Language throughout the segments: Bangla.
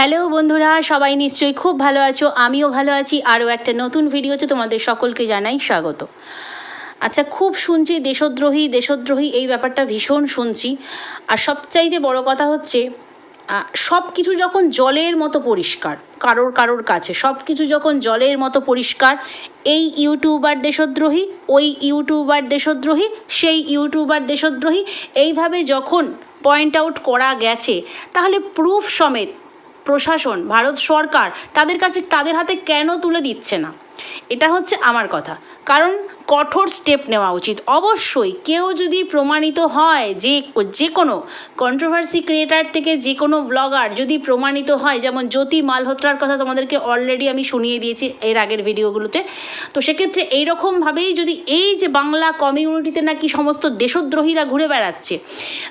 হ্যালো বন্ধুরা, সবাই নিশ্চয়ই খুব ভালো আছো, আমিও ভালো আছি, আরও একটা নতুন ভিডিওতে তোমাদের সকলকে জানাই স্বাগত। আচ্ছা খুব শুনছি দেশদ্রোহী দেশদ্রোহী, এই ব্যাপারটা ভীষণ শুনছি। আর সবচাইতে বড় কথা হচ্ছে সব কিছু যখন জলের মতো পরিষ্কার, কারোর কারোর কাছে সব কিছু যখন জলের মতো পরিষ্কার, এই ইউটিউবার দেশদ্রোহী, ওই ইউটিউবার দেশদ্রোহী, সেই ইউটিউবার দেশদ্রোহী, এইভাবে যখন পয়েন্ট আউট করা গেছে, তাহলে প্রুফ সমেত প্রশাসন, ভারত সরকার তাদের কাছে তাদের হাতে কেন তুলে দিচ্ছে না? এটা হচ্ছে আমার কথা। কারণ কঠোর স্টেপ নেওয়া উচিত। অবশ্যই কেউ যদি প্রমাণিত হয় যে যে কোনো কন্ট্রোভার্সি ক্রিয়েটার থেকে যে কোনো ব্লগার যদি প্রমাণিত হয়, যেমন জ্যোতি মালহোত্রার কথা তোমাদেরকে অলরেডি আমি শুনিয়ে দিয়েছি এর আগের ভিডিওগুলোতে তো সেক্ষেত্রে এইরকমভাবেই যদি এই যে বাংলা কমিউনিটিতে নাকি সমস্ত দেশদ্রোহীরা ঘুরে বেড়াচ্ছে,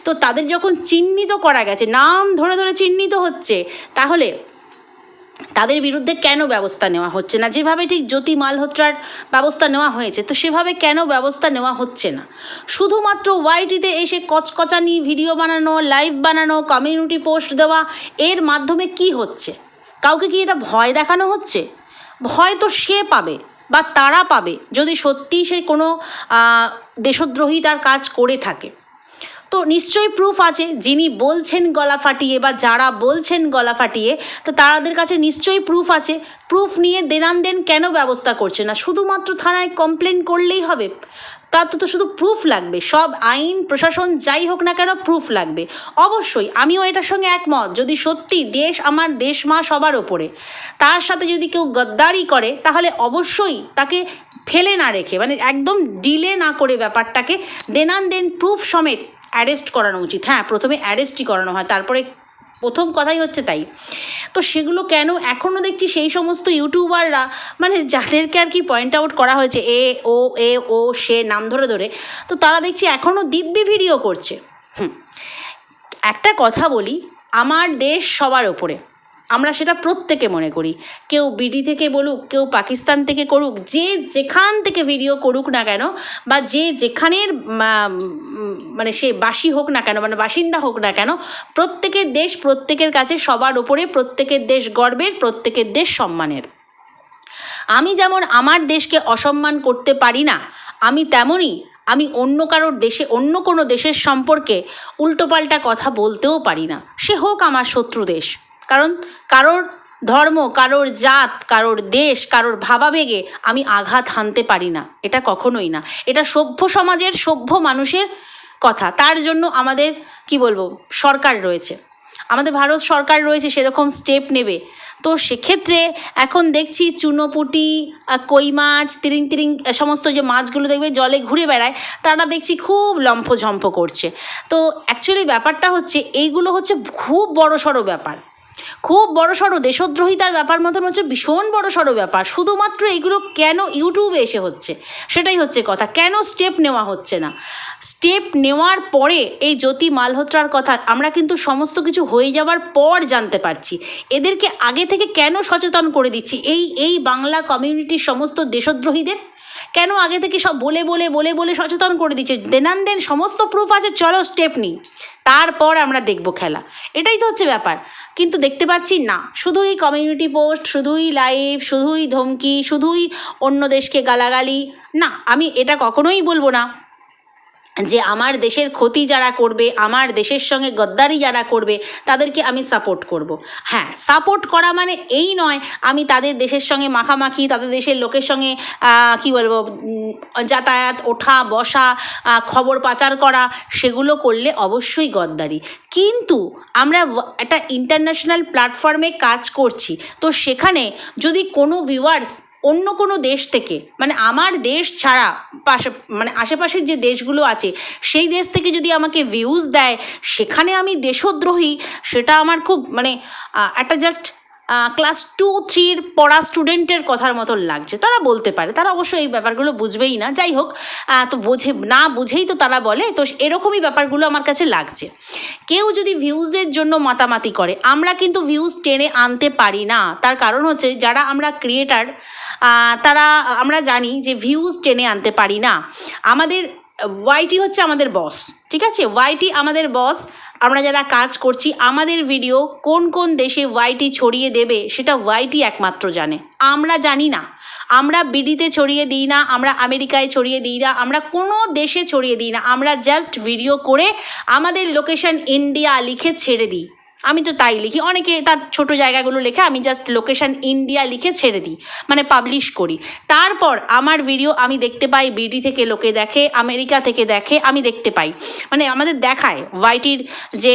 তো তাদের যখন চিহ্নিত করা গেছে, নাম ধরে ধরে চিহ্নিত হচ্ছে, তাহলে তাদের বিরুদ্ধে কেন ব্যবস্থা নেওয়া হচ্ছে না? যেভাবে ঠিক জ্যোতি মালহোত্রার ব্যবস্থা নেওয়া হয়েছে, তো সেভাবে কেন ব্যবস্থা নেওয়া হচ্ছে না? শুধুমাত্র ওয়াইটিতে এসে কচকচানি, ভিডিও বানানো, লাইভ বানানো কমিউনিটি পোস্ট দেওয়া, এর মাধ্যমে কি হচ্ছে? কাউকে কি এটা ভয় দেখানো হচ্ছে? ভয় তো সে পাবে বা তারা পাবে যদি সত্যিই সে কোনো দেশদ্রোহী তার কাজ করে থাকে। তো নিশ্চয়ই প্রুফ আছে। যিনি বলছেন গলা ফাটিয়ে বা যারা বলছেন গলা ফাটিয়ে, তো তাদের কাছে নিশ্চয়ই প্রুফ আছে। প্রুফ নিয়ে দেনান দেন কেন ব্যবস্থা করছে না? শুধুমাত্র থানায় কমপ্লেন করলেই হবে। তার তো তো শুধু প্রুফ লাগবে। সব আইন, প্রশাসন যাই হোক না কেন প্রুফ লাগবে। অবশ্যই আমিও এটার সঙ্গে একমত। যদি সত্যি দেশ আমার দেশ, মা সবার ওপরে। তার সাথে যদি কেউ গদ্দারি করে, তাহলে অবশ্যই তাকে ফেলে না রেখে মানে একদম ডিলে না করে ব্যাপারটাকে। দেনান দেন প্রুফ সমেত অ্যারেস্ট করানো উচিত। হ্যাঁ প্রথমে অ্যারেস্টই করানো হয়, তারপরে প্রথম কথাই হচ্ছে তাই। তো সেগুলো কেন এখনও দেখছি সেই সমস্ত ইউটিউবাররা মানে যাদেরকে আর কি পয়েন্ট আউট করা হয়েছে, এ, ও এ, ও, সে, নাম ধরে ধরে, তো তারা দেখছি এখনও দিব্যি ভিডিও করছে। একটা কথা বলি, আমার দেশ সবার ওপরে। আমরা সেটা প্রত্যেকে মনে করি। কেউ বিডি থেকে বলুক, কেউ পাকিস্তান থেকে করুক, যে যেখান থেকে ভিডিও করুক না কেন, বা যে যেখানের মানে সে বাসী হোক না কেন মানে বাসিন্দা হোক না কেন, প্রত্যেকের দেশ প্রত্যেকের কাছে, সবার ওপরে প্রত্যেকের দেশ গর্বের, প্রত্যেকের দেশ সম্মানের। আমি যেমন আমার দেশকে অসম্মান করতে পারি না, আমি তেমনই আমি অন্য কারোর দেশে, অন্য কোনো দেশের সম্পর্কে উল্টোপাল্টা কথা বলতেও পারি না। সে হোক আমার শত্রু দেশ। কারণ কারোর ধর্ম, কারোর জাত, কারোর দেশ, কারোর ভাবাবেগে আমি আঘাত হানতে পারি না। এটা কখনোই না। এটা সভ্য সমাজের সভ্য মানুষের কথা। তার জন্য আমাদের, কি বলব, সরকার রয়েছে। আমাদের ভারত সরকার রয়েছে, সেরকম স্টেপ নেবে। তো সেক্ষেত্রে এখন দেখছি চুনোপুটি কই মাছ, তিরিং তিরিং সমস্ত যে মাছগুলো দেখবে জলে ঘুরে বেড়ায়, তারা দেখছি খুব লম্ফঝম্প করছে। তো অ্যাকচুয়ালি ব্যাপারটা হচ্ছে, এইগুলো হচ্ছে খুব বড় সড়ো ব্যাপার। খুব বড় সড়ো দেশদ্রোহিতার ব্যাপার মতন হচ্ছে, ভীষণ বড় সড়ো ব্যাপার। শুধুমাত্র এগুলো কেন ইউটিউবে এসে হচ্ছে? সেটাই হচ্ছে কথা। কেন স্টেপ নেওয়া হচ্ছে না? স্টেপ নেওয়ার পরে এই জ্যোতি মালহোত্রার কথা আমরা কিন্তু সমস্ত কিছু হয়ে যাওয়ার পর জানতে পারছি। এদেরকে আগে থেকে কেন সচেতন করে দিচ্ছি? এই এই বাংলা কমিউনিটির সমস্ত দেশদ্রোহীদের? কেন আগে থেকে সব বলে বলে বলে বলে সচেতন করে দিচ্ছে? দেনান দেন সমস্ত প্রুফ আছে, চলো স্টেপ নিই। তারপর আমরা দেখব খেলা। এটাই তো হচ্ছে ব্যাপার। কিন্তু দেখতে পাচ্ছি না। শুধুই কমিউনিটি পোস্ট শুধুই লাইভ শুধুই ধমকি, শুধুই অন্য দেশকে গালাগালি। না, আমি এটা কখনোই বলব না। যে আমার দেশের ক্ষতি যারা করবে, আমার দেশের সঙ্গে গদ্দারি যারা করবে, তাদেরকে আমি সাপোর্ট করব। হ্যাঁ সাপোর্ট করা মানে এই নয়, আমি তাদের দেশের সঙ্গে মাখামাখি, তাদের দেশের লোকের সঙ্গে কি বলব যাতায়াত, ওঠা, বসা খবর পাচার করা, সেগুলো করলে অবশ্যই গদ্দারি কিন্তু আমরা একটা ইন্টারন্যাশনাল প্ল্যাটফর্মে কাজ করছি, তো সেখানে যদি কোনো ভিউয়ার্স অন্য কোনো দেশ থেকে মানে আমার দেশ ছাড়া পাশে মানে আশেপাশের যে দেশগুলো আছে, সেই দেশ থেকে যদি আমাকে ভিউজ দেয়, সেখানে আমি দেশদ্রোহী, সেটা আমার খুব মানে একটা জাস্ট ক্লাস টু থ্রির পড়া স্টুডেন্টের কথার মতন লাগছে। তারা বলতে পারে, তারা অবশ্যই এই ব্যাপারগুলো বুঝবেই না। যাই হোক তো বোঝে, না বুঝেই তো তারা বলে, তো এরকমই ব্যাপারগুলো আমার কাছে লাগছে। কেউ যদি ভিউজের জন্য মাতামাতি করে, আমরা কিন্তু ভিউজ টেনে আনতে পারি না। তার কারণ হচ্ছে, যারা আমরা ক্রিয়েটার তারা, আমরা জানি যে ভিউজ টেনে আনতে পারি না। আমাদের ওয়াইটি হচ্ছে আমাদের বস ঠিক আছে? ওয়াইটি আমাদের বস আমরা যারা কাজ করছি, আমাদের ভিডিও কোন কোন দেশে ওয়াইটি ছড়িয়ে দেবে, সেটা ওয়াইটি একমাত্র জানে। আমরা জানি না। আমরা বিডিতে ছড়িয়ে দিই না, আমরা আমেরিকায় ছড়িয়ে দিই না, আমরা কোনো দেশে ছড়িয়ে দিই না। আমরা জাস্ট ভিডিও করে আমাদের লোকেশন ইন্ডিয়া লিখে ছেড়ে দিই। আমি তো তাই লিখি। অনেকে তার ছোট জায়গাগুলো লেখে আমি জাস্ট লোকেশান ইন্ডিয়া লিখে ছেড়ে দিই মানে পাবলিশ করি। তারপর আমার ভিডিও আমি দেখতে পাই বিডি থেকে লোকে দেখে আমেরিকা থেকে দেখে আমি দেখতে পাই। মানে আমাদের দেখায় ওয়াইটির যে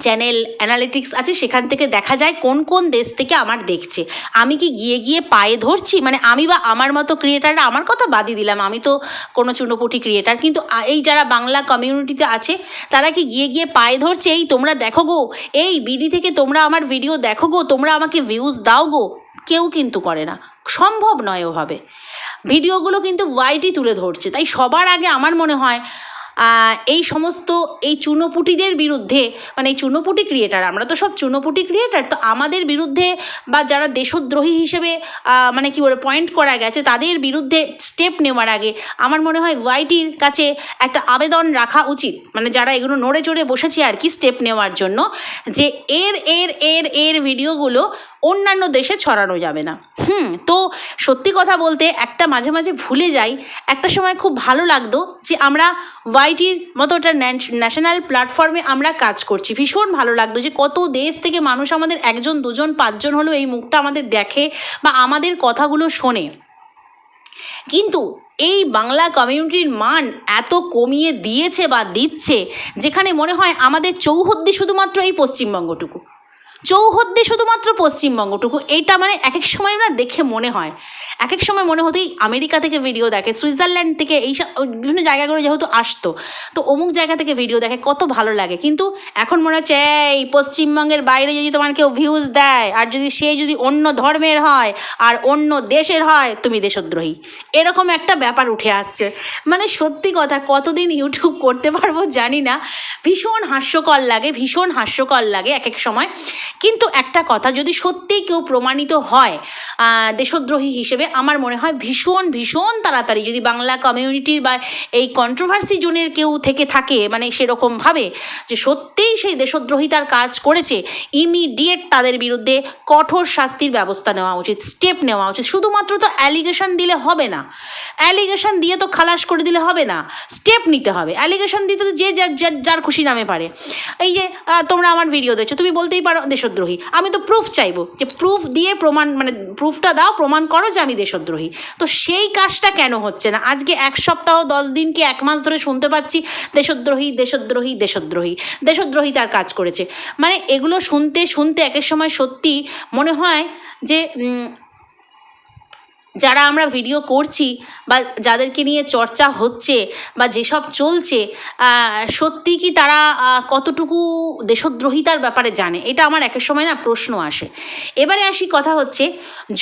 চ্যানেল অ্যানালিটিক্স আছে, সেখান থেকে দেখা যায় কোন কোন দেশ থেকে আমার দেখছে। আমি কি গিয়ে গিয়ে পায়ে ধরছি? মানে আমি বা আমার মতো ক্রিয়েটাররা আমার কথা বাদই দিলাম। আমি তো কোনো চুনোপুটি ক্রিয়েটার কিন্তু এই যারা বাংলা কমিউনিটিতে আছে, তারা কি গিয়ে গিয়ে পায়ে ধরছে? এই তোমরা দেখো গো। এই বিডি থেকে তোমরা আমার ভিডিও দেখো গো। তোমরা আমাকে ভিউজ দাও গো। কেউ কিন্তু করে না। সম্ভব নয় ওভাবে। ভিডিওগুলো কিন্তু ওয়াইটি তুলে ধরছে। তাই সবার আগে আমার মনে হয় এই সমস্ত, এই চুনোপুটিদের বিরুদ্ধে মানে এই চুনোপুটি ক্রিয়েটার, আমরা তো সব চুনোপুটি ক্রিয়েটার, তো আমাদের বিরুদ্ধে বা যারা দেশদ্রোহী হিসেবে মানে কি বলে পয়েন্ট করা গেছে, তাদের বিরুদ্ধে স্টেপ নেওয়ার আগে আমার মনে হয় ওয়াইটির কাছে একটা আবেদন রাখা উচিত। মানে যারা এগুলো নড়ে চড়ে বসেছে আর কি স্টেপ নেওয়ার জন্য, যে এর এর এর এর ভিডিওগুলো অন্যান্য দেশে ছড়ানো যাবে না। হুম, তো সত্যি কথা বলতে একটা মাঝে মাঝে ভুলে যাই। একটা সময় খুব ভালো লাগতো যে আমরা ওয়াইটির মতো একটা ন্যাশনাল প্ল্যাটফর্মে আমরা কাজ করছি। ভীষণ ভালো লাগতো যে কত দেশ থেকে মানুষ আমাদের একজন, দুজন, পাঁচজন হলেও এই মুখটা আমাদের দেখে বা আমাদের কথাগুলো শোনে। কিন্তু এই বাংলা কমিউনিটির মান এত কমিয়ে দিয়েছে বা দিচ্ছে, যেখানে মনে হয় আমাদের চৌহদ্দি শুধুমাত্র এই পশ্চিমবঙ্গটুকু। চৌহদ্দি শুধুমাত্র পশ্চিমবঙ্গটুকু। এইটা মানে এক এক সময় না দেখে মনে হয়। এক এক সময় মনে হতো এই আমেরিকা থেকে ভিডিও দেখে, সুইজারল্যান্ড থেকে এইসব বিভিন্ন জায়গাগুলো যেহেতু আসতো, তো অমুক জায়গা থেকে ভিডিও দেখে কত ভালো লাগে। কিন্তু এখন মনে হচ্ছে, এই, পশ্চিমবঙ্গের বাইরে যদি তোমার কেউ ভিউজ দেয়, আর যদি সে যদি অন্য ধর্মের হয়, আর অন্য দেশের হয়, তুমি দেশদ্রোহী। এরকম একটা ব্যাপার উঠে আসছে। মানে সত্যি কথা, কতদিন ইউটিউব করতে পারব জানি না। ভীষণ হাস্যকর লাগে, ভীষণ হাস্যকর লাগে এক এক সময়। কিন্তু একটা কথা, যদি সত্যিই কেউ প্রমাণিত হয় দেশদ্রোহী হিসেবে, আমার মনে হয় ভীষণ ভীষণ তাড়াতাড়ি, যদি বাংলা কমিউনিটির বা এই কন্ট্রোভার্সি জোনের কেউ থেকে থাকে মানে সেরকমভাবে যে সত্যিই সেই দেশদ্রোহিতার কাজ করেছে ইমিডিয়েট তাদের বিরুদ্ধে কঠোর শাস্তির ব্যবস্থা নেওয়া উচিত স্টেপ নেওয়া উচিত। শুধুমাত্র তো অ্যালিগেশন দিলে হবে না। অ্যালিগেশন দিয়ে তো খালাস করে দিলে হবে না। স্টেপ নিতে হবে। অ্যালিগেশন দিতে তো যে যার খুশি নামে পারে। এই যে তোমরা আমার ভিডিও দেখছ, তুমি বলতেই পারো দেশদ্রোহী। আমি তো প্রুফ চাইব যে প্রুফ দিয়ে প্রমাণ মানে প্রুফটা দাও, প্রমাণ করো যে আমি দেশদ্রোহী। তো সেই কাজটা কেন হচ্ছে না? আজকে এক সপ্তাহ, দশ দিন কি এক মাস ধরে শুনতে পাচ্ছি, দেশদ্রোহী দেশদ্রোহী দেশদ্রোহী। দেশদ্রোহী তার কাজ করেছে। মানে এগুলো শুনতে শুনতে একের সময় সত্যি মনে হয় যে যারা আমরা ভিডিও করছি বা যাদেরকে নিয়ে চর্চা হচ্ছে বা যেসব চলছে সত্যি কি তারা কতটুকু দেশদ্রোহিতার ব্যাপারে জানে? এটা আমার একের সময় না প্রশ্ন আসে। এবারে আসি কথা হচ্ছে,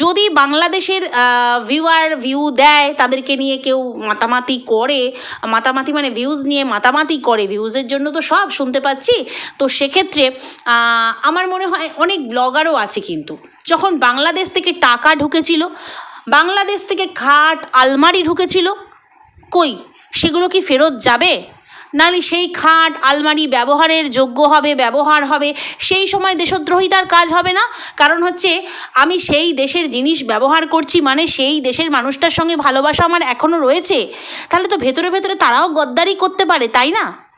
যদি বাংলাদেশের ভিউয়ার ভিউ দেয়, তাদেরকে নিয়ে কেউ মাতামাতি করে, মাতামাতি মানে ভিউজ নিয়ে মাতামাতি করে ভিউজের জন্য তো সব শুনতে পাচ্ছি, তো সেক্ষেত্রে আমার মনে হয় অনেক ব্লগারও আছে কিন্তু। যখন বাংলাদেশ থেকে টাকা ঢুকেছিল বাংলাদেশ থেকে খাট, আলমারি ঢুকেছিল। কই, সেগুলো কি ফেরত যাবে? নাহলে সেই খাট, আলমারি ব্যবহারের যোগ্য হবে, ব্যবহার হবে, সেই সময় দেশদ্রোহিতার কাজ হবে না? কারণ হচ্ছে, আমি সেই দেশের জিনিস ব্যবহার করছি মানে সেই দেশের মানুষটার সঙ্গে ভালোবাসা আমার এখনও রয়েছে। তাহলে তো ভেতরে ভেতরে তারাও গদ্দারি করতে পারে, তাই না?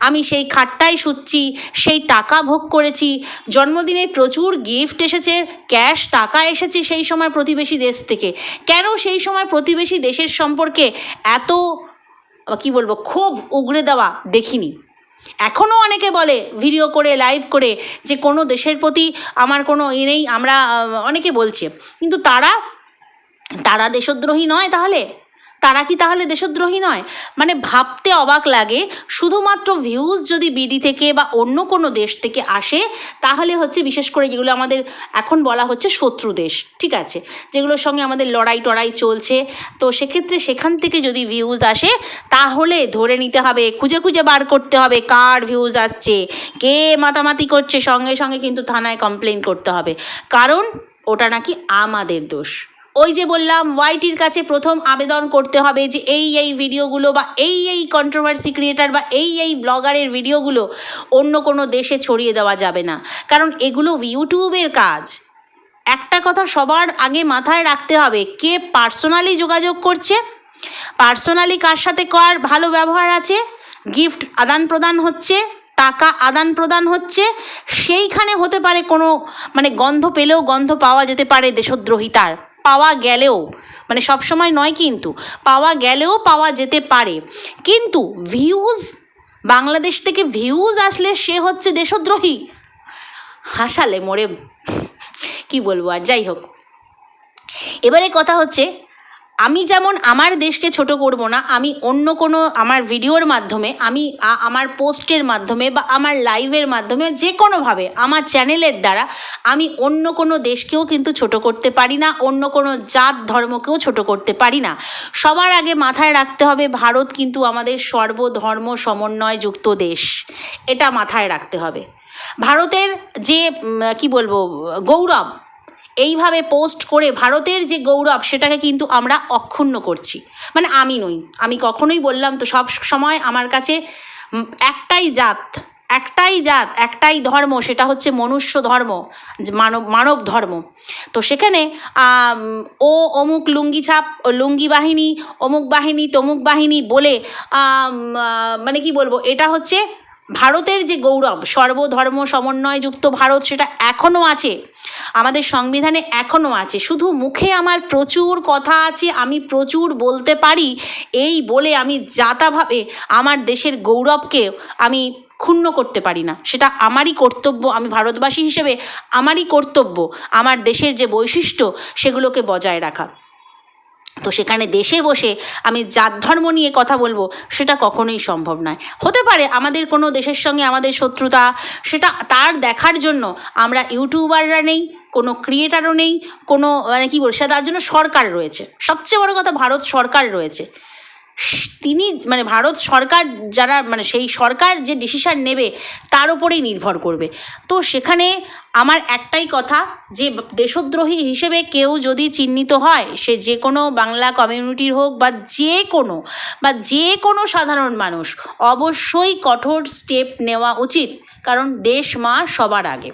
আমি সেই খাটটাই শুচ্ছি, সেই টাকা ভোগ করেছি। জন্মদিনে প্রচুর গিফট এসেছে ক্যাশ টাকা এসেছে সেই সময় প্রতিবেশী দেশ থেকে। কেন সেই সময় প্রতিবেশী দেশের সম্পর্কে এত, কি বলব খুব উগড়ে দেওয়া দেখিনি। এখনও অনেকে বলে ভিডিও করে লাইভ করে, যে কোনো দেশের প্রতি আমার কোনো ই নেই, আমরা অনেকে বলছে। কিন্তু তারা তারা দেশদ্রোহী নয় তাহলে? তারা কি তাহলে দেশদ্রোহী নয়? মানে ভাবতে অবাক লাগে, শুধুমাত্র ভিউজ যদি বিডি থেকে বা অন্য কোনো দেশ থেকে আসে, তাহলে হচ্ছে বিশেষ করে যেগুলো আমাদের এখন বলা হচ্ছে শত্রু দেশ, ঠিক আছে? যেগুলোর সঙ্গে আমাদের লড়াই টড়াই চলছে, তো সেক্ষেত্রে সেখান থেকে যদি ভিউজ আসে, তাহলে ধরে নিতে হবে, খুঁজে খুঁজে বার করতে হবে কার ভিউজ আসছে, কে মাতামাতি করছে, সঙ্গে সঙ্গে কিন্তু থানায় কমপ্লেন করতে হবে। কারণ ওটা নাকি আমাদের দোষ। ওই যে বললাম ওয়াইটির কাছে প্রথম আবেদন করতে হবে যে এই এই ভিডিওগুলো বা এই এই কন্ট্রোভার্সি ক্রিয়েটার বা এই এই ব্লগারের ভিডিওগুলো অন্য কোনো দেশে ছড়িয়ে দেওয়া যাবে না। কারণ এগুলো ইউটিউবের কাজ। একটা কথা সবার আগে মাথায় রাখতে হবে, কে পার্সোনালি যোগাযোগ করছে পার্সোনালি কার সাথে কার ভালো ব্যবহার আছে গিফট আদান প্রদান হচ্ছে, টাকা আদান প্রদান হচ্ছে, সেইখানে হতে পারে কোনো মানে গন্ধ পেলেও গন্ধ পাওয়া যেতে পারে দেশদ্রোহিতার পাওয়া গেলেও মানে সব সময় নয় কিন্তু, পাওয়া গেলেও পাওয়া যেতে পারে। কিন্তু ভিউজ বাংলাদেশ থেকে ভিউজ আসলে সে হচ্ছে দেশদ্রোহী। হাসালে মোরে, কি বলব আর, যাই হোক। এবারে কথা হচ্ছে আমি যেমন আমার দেশকে ছোট করব না, আমি অন্য কোনো আমার ভিডিওর মাধ্যমে, আমি আমার পোস্টের মাধ্যমে বা আমার লাইভের মাধ্যমে যে কোনোভাবে আমার চ্যানেলের দ্বারা আমি অন্য কোনো দেশকেও কিন্তু ছোট করতে পারি না, অন্য কোনো জাত ধর্মকেও ছোট করতে পারি না। সবার আগে মাথায় রাখতে হবে ভারত কিন্তু আমাদের সর্বধর্ম সমন্বয়যুক্ত দেশ। এটা মাথায় রাখতে হবে। ভারতের যে কি বলব, গৌরব এইভাবে পোস্ট করে ভারতের যে গৌরব সেটাকে কিন্তু আমরা অক্ষুণ্ণ করছি। মানে আমি নই। আমি কখনোই বললাম তো সব সময় আমার কাছে একটাই জাত একটাই জাত, একটাই ধর্ম সেটা হচ্ছে মনুষ্য ধর্ম মানব মানব ধর্ম। তো সেখানে ও অমুক লুঙ্গি ছাপ, লুঙ্গি বাহিনী, অমুক বাহিনী, তমুক বাহিনী বলে মানে কি বলব? এটা হচ্ছে ভারতের যে গৌরব, সর্বধর্ম সমন্বয়যুক্ত ভারত সেটা এখনও আছে, আমাদের সংবিধানে এখনও আছে, শুধু মুখে আমার প্রচুর কথা আছে, আমি প্রচুর বলতে পারি, এই বলে আমি যাতাভাবে আমার দেশের গৌরবকে আমি ক্ষুণ্ণ করতে পারি না। সেটা আমারই কর্তব্য, আমি ভারতবাসী হিসেবে আমারই কর্তব্য, আমার দেশের যে বৈশিষ্ট্য সেগুলোকে বজায় রাখা। তো সেখানে দেশে বসে আমি জাত ধর্ম নিয়ে কথা বলব, সেটা কখনোই সম্ভব নয়। হতে পারে আমাদের কোনো দেশের সঙ্গে আমাদের শত্রুতা, সেটা তার দেখার জন্য আমরা ইউটিউবাররা নেই, কোনো ক্রিয়েটারও নেই, কোনো মানে কী সেটা তার জন্য সরকার রয়েছে। সবচেয়ে বড় কথা ভারত সরকার রয়েছে। তিনি মানে ভারত সরকার যারা মানে সেই সরকার যে ডিসিশন নেবে, তার উপরেই নির্ভর করবে। তো সেখানে আমার একটাই কথা যে, দেশদ্রোহী হিসেবে কেউ যদি চিহ্নিত হয়, সে যে কোনো বাংলা কমিউনিটির হোক বা যে কোনো, বা যে কোনো সাধারণ মানুষ, অবশ্যই কঠোর স্টেপ নেওয়া উচিত। কারণ দেশ মা সবার আগে।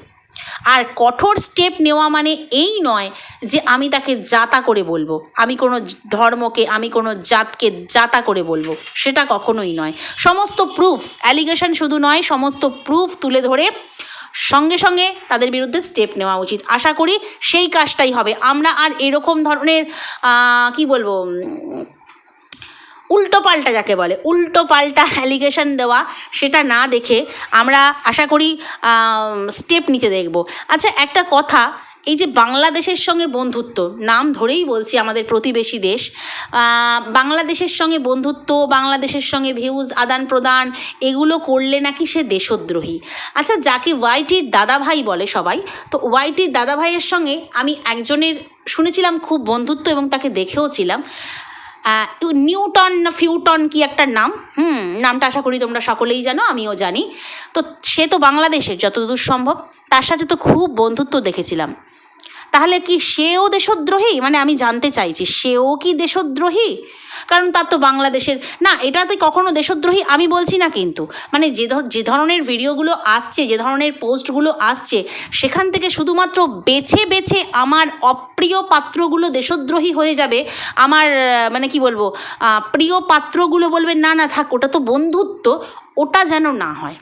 আর কঠোর স্টেপ নেওয়া মানে এই নয় যে আমি তাকে জাতা করে বলব, আমি কোনো ধর্মকে, আমি কোনো জাতকে জাতা করে বলব, সেটা কখনোই নয়। সমস্ত প্রুফ অ্যালিগেশন শুধু নয়, সমস্ত প্রুফ তুলে ধরে সঙ্গে সঙ্গে তাদের বিরুদ্ধে স্টেপ নেওয়া উচিত। আশা করি সেই কাজটাই হবে। আমরা আর এরকম ধরনের কি বলব উল্টো পাল্টা যাকে বলে, উল্টো পাল্টা অ্যালিগেশন দেওয়া সেটা না দেখে আমরা আশা করি স্টেপ নিতে দেখব। আচ্ছা একটা কথা, এই যে বাংলাদেশের সঙ্গে বন্ধুত্ব, নাম ধরেই বলছি আমাদের প্রতিবেশী দেশ বাংলাদেশের সঙ্গে বন্ধুত্ব, বাংলাদেশের সঙ্গে ভিউজ আদান প্রদান, এগুলো করলে নাকি সে দেশদ্রোহী। আচ্ছা যাকে ওয়াইটির দাদাভাই বলে সবাই, তো ওয়াইটির দাদাভাইয়ের সঙ্গে আমি একজনের শুনেছিলাম খুব বন্ধুত্ব এবং তাকে দেখেও ছিলাম নিউটন না ফিউটন কি একটা নাম? হুম, নামটা আশা করি তোমরা সকলেই জানো, আমিও জানি। তো সে তো বাংলাদেশের, যতদূর সম্ভব। তার সাথে তো খুব বন্ধুত্ব দেখেছিলাম। তাহলে কি সেও দেশদ্রোহী? মানে আমি জানতে চাইছি, সেও কি দেশদ্রোহী? কারণ তার তো বাংলাদেশের, না, এটাতে কখনো দেশদ্রোহী আমি বলছি না কিন্তু। মানে যে যে ধরনের ভিডিওগুলো আসছে, যে ধরনের পোস্টগুলো আসছে, সেখান থেকে শুধুমাত্র বেছে বেছে আমার অপ্রিয় পাত্রগুলো দেশদ্রোহী হয়ে যাবে, আমার মানে কি বলব প্রিয় পাত্রগুলো বলবে, না না, থাক, ওটা তো বন্ধুত্ব, ওটা যেন না হয়।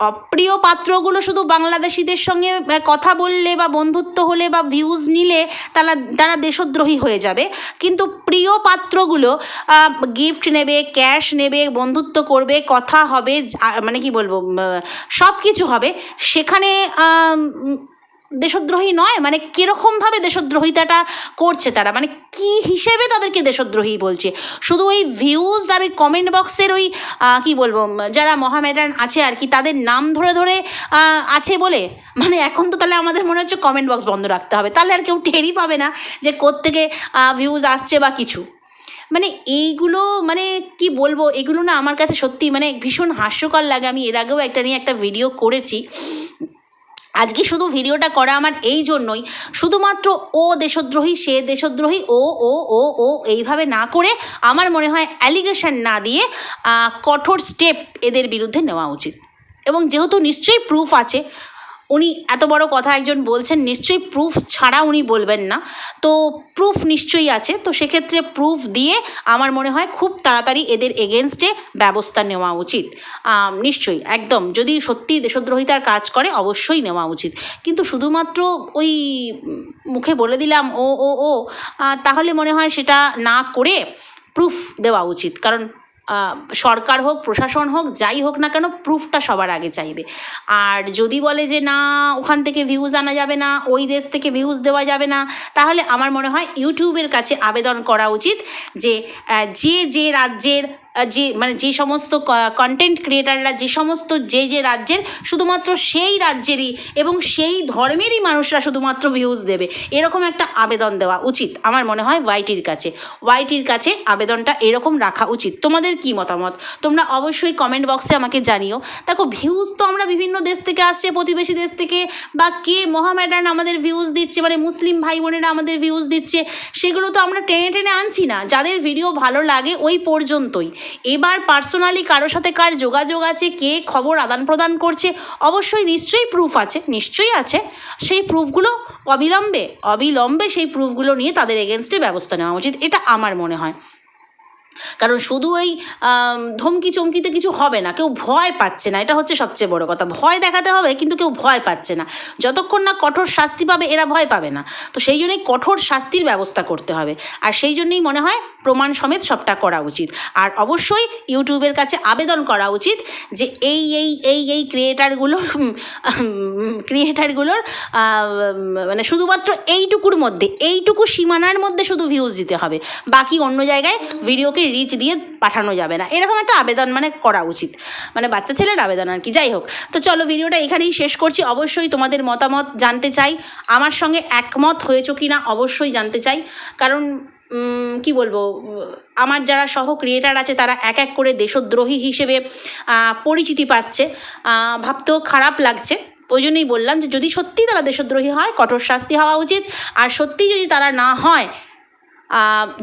অপ্রিয় পাত্রগুলো শুধু বাংলাদেশিদের সঙ্গে কথা বললে বা বন্ধুত্ব হলে বা ভিউজ নিলে তারা তারা দেশদ্রোহী হয়ে যাবে। কিন্তু প্রিয় পাত্রগুলো গিফট নেবে ক্যাশ নেবে, বন্ধুত্ব করবে, কথা হবে মানে কি বলব সব কিছু হবে। সেখানে দেশদ্রোহী নয় মানে কীরকমভাবে দেশদ্রোহিতাটা করছে তারা? মানে কি হিসেবে তাদেরকে দেশদ্রোহী বলছে? শুধু ওই ভিউজ আর ওই কমেন্ট বক্সের ওই কি বলব যারা মহামেডান আছে আর কি, তাদের নাম ধরে ধরে আছে বলে? মানে এখন তো তাহলে আমাদের মনে হচ্ছে কমেন্ট বক্স বন্ধ রাখতে হবে। তাহলে আর কেউ টেরই পাবে না যে কোত্থেকে ভিউজ আসছে বা কিছু। মানে এইগুলো মানে কি বলব, এগুলো না আমার কাছে সত্যি মানে ভীষণ হাস্যকর লাগে। আমি এর আগেও একটা নিয়ে একটা ভিডিও করেছি। আজকে শুধু ভিডিওটা করা আমার এই জন্যই। শুধুমাত্র ও দেশদ্রোহী, সে দেশদ্রোহী, ও ও ও ও এইভাবে না করে আমার মনে হয় অ্যালিগেশন না দিয়ে কঠোর স্টেপ এদের বিরুদ্ধে নেওয়া উচিত। এবং যেহেতু নিশ্চয়ই প্রুফ আছে উনি এত বড় কথা একজন বলছেন, নিশ্চয়ই প্রুফ ছাড়া উনি বলবেন না। তো প্রুফ নিশ্চয়ই আছে। তো সেক্ষেত্রে প্রুফ দিয়ে আমার মনে হয় খুব তাড়াতাড়ি এদের এগেনস্টে ব্যবস্থা নেওয়া উচিত। নিশ্চয়ই, একদম। যদি সত্যি দেশদ্রোহিতার কাজ করে, অবশ্যই নেওয়া উচিত। কিন্তু শুধুমাত্র ওই মুখে বলে দিলাম, ও ও ও তাহলে মনে হয় সেটা না করে প্রুফ দেওয়া উচিত। কারণ সরকার হোক, প্রশাসন হোক, যাই হোক না কেন প্রুফটা সবার আগে চাইবে। আর যদি বলে যে, না, ওখান থেকে ভিউজ আনা যাবে না, ওই দেশ থেকে ভিউজ দেওয়া যাবে না, তাহলে আমার মনে হয় ইউটিউবের কাছে আবেদন করা উচিত যে যে যে রাজ্যের যে মানে যে সমস্ত কন্টেন্ট ক্রিয়েটাররা যে সমস্ত যে যে রাজ্যের, শুধুমাত্র সেই রাজ্যেরই এবং সেই ধর্মেরই মানুষরা শুধুমাত্র ভিউজ দেবে। এরকম একটা আবেদন দেওয়া উচিত। আমার মনে হয় ওয়াইটির কাছে। ওয়াইটির কাছে আবেদনটা এরকম রাখা উচিত। তোমাদের কি মতামত? তোমরা অবশ্যই কমেন্ট বক্সে আমাকে জানিও। দেখো ভিউজ তো আমরা বিভিন্ন দেশ থেকে আসছে, প্রতিবেশী দেশ থেকে, বা কে মহামেডান আমাদের ভিউজ দিচ্ছে মানে মুসলিম ভাই বোনেরা আমাদের ভিউজ দিচ্ছে, সেগুলো তো আমরা টেনে টেনে আনছি না। যাদের ভিডিও ভালো লাগে ওই পর্যন্তই। এবার পার্সোনালি কারোর সাথে কার যোগাযোগ আছে, কে খবর আদান প্রদান করছে, অবশ্যই নিশ্চয়ই প্রুফ আছে, নিশ্চয়ই আছে। সেই প্রুফগুলো অবিলম্বে অবিলম্বে সেই প্রুফগুলো নিয়ে তাদের এগেনস্টে ব্যবস্থা নেওয়া উচিত, এটা আমার মনে হয়। কারণ শুধু ওই ধমকি চমকিতে কিছু হবে না, কেউ ভয় পাচ্ছে না, এটা হচ্ছে সবচেয়ে বড় কথা। ভয় দেখাতে হবে, কিন্তু কেউ ভয় পাচ্ছে না। যতক্ষণ না কঠোর শাস্তি পাবে, এরা ভয় পাবে না। তো সেই জন্যই কঠোর শাস্তির ব্যবস্থা করতে হবে। আর সেই জন্যই মনে হয় প্রমাণ সমেত সবটা করা উচিত। আর অবশ্যই ইউটিউবের কাছে আবেদন করা উচিত যে এই এই এই এই ক্রিয়েটারগুলোর ক্রিয়েটারগুলোর মানে শুধুমাত্র এইটুকুর মধ্যে, এইটুকু সীমানার মধ্যে শুধু ভিউজ দিতে হবে। বাকি অন্য জায়গায় ভিডিওকে রিচ দিয়ে পাঠানো যাবে না। এরকম একটা আবেদন মানে করা উচিত। মানে বাচ্চা ছেলের আবেদন আর কি, যাই হোক। তো চলো ভিডিওটা এখানেই শেষ করছি। অবশ্যই তোমাদের মতামত জানতে চাই। আমার সঙ্গে একমত হয়েছো কি না অবশ্যই জানতে চাই। কারণ কি বলব, আমার যারা সহ ক্রিয়েটার আছে, তারা এক এক করে দেশদ্রোহী হিসেবে পরিচিতি পাচ্ছে। ভাবতেও খারাপ লাগছে। ওই জন্যই বললাম যে, যদি সত্যি তারা দেশদ্রোহী হয়, কঠোর শাস্তি হওয়া উচিত। আর সত্যি যদি তারা না হয়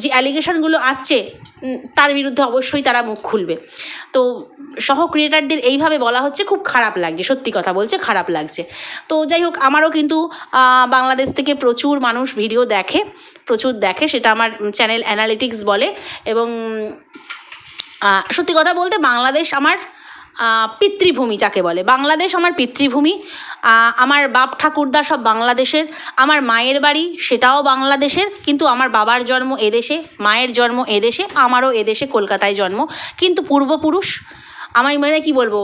যে অ্যালিগেশনগুলো আসছে তার বিরুদ্ধে অবশ্যই তারা মুখ খুলবে। তো সহ ক্রিয়েটারদের এইভাবে বলা হচ্ছে, খুব খারাপ লাগছে, সত্যি কথা বলছে, খারাপ লাগছে। তো যাই হোক, আমারও কিন্তু বাংলাদেশ থেকে প্রচুর মানুষ ভিডিও দেখে, প্রচুর দেখে, সেটা আমার চ্যানেল অ্যানালিটিক্স বলে। এবং সত্যি কথা বলতে বাংলাদেশ আমার পিতৃভূমি যাকে বলে। বাংলাদেশ আমার পিতৃভূমি আমার বাপ ঠাকুরদা সব বাংলাদেশের, আমার মায়ের বাড়ি সেটাও বাংলাদেশের, কিন্তু আমার বাবার জন্ম এদেশে, মায়ের জন্ম এদেশে, আমারও এদেশে কলকাতায় জন্ম। কিন্তু পূর্বপুরুষ আমি মানে কি বলব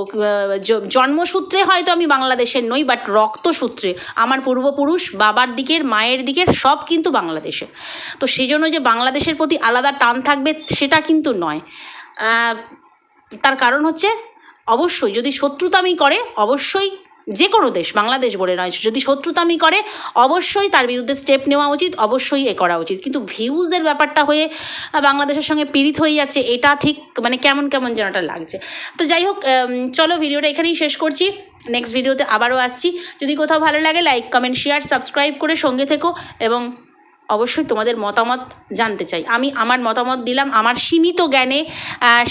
জন্মসূত্রে হয়তো আমি বাংলাদেশের নই বাট রক্তসূত্রে। আমার পূর্বপুরুষ, বাবার দিকের, মায়ের দিকের সব কিন্তু বাংলাদেশে তো সেই জন্য যে বাংলাদেশের প্রতি আলাদা টান থাকবে, সেটা কিন্তু নয়। তার কারণ হচ্ছে অবশ্যই যদি শত্রুতামি করে, অবশ্যই যে কোনো দেশ, বাংলাদেশ বলে নয়, যদি শত্রুতামি করে, অবশ্যই তার বিরুদ্ধে স্টেপ নেওয়া উচিত, অবশ্যই এ করা উচিত। কিন্তু ভিউজের ব্যাপারটা হয়ে বাংলাদেশের সঙ্গে পীড়িত হয়ে যাচ্ছে, এটা ঠিক মানে কেমন কেমন যেন একটা লাগছে। তো যাই হোক চলো ভিডিওটা এখানেই শেষ করছি। নেক্সট ভিডিওতে আবারও আসছি। যদি কোথাও ভালো লাগে লাইক কমেন্ট শেয়ার সাবস্ক্রাইব করে সঙ্গে থেকো এবং অবশ্যই তোমাদের মতামত জানতে চাই। আমি আমার মতামত দিলাম আমার সীমিত জ্ঞানে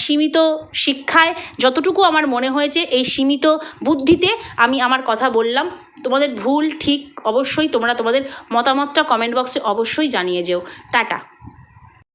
সীমিত শিক্ষায় যতটুকু আমার মনে হয়েছে এই সীমিত বুদ্ধিতে আমি আমার কথা বললাম। তোমাদের ভুল ঠিক অবশ্যই তোমরা তোমাদের মতামতটা কমেন্ট বক্সে অবশ্যই জানিয়ে যেও। টাটা।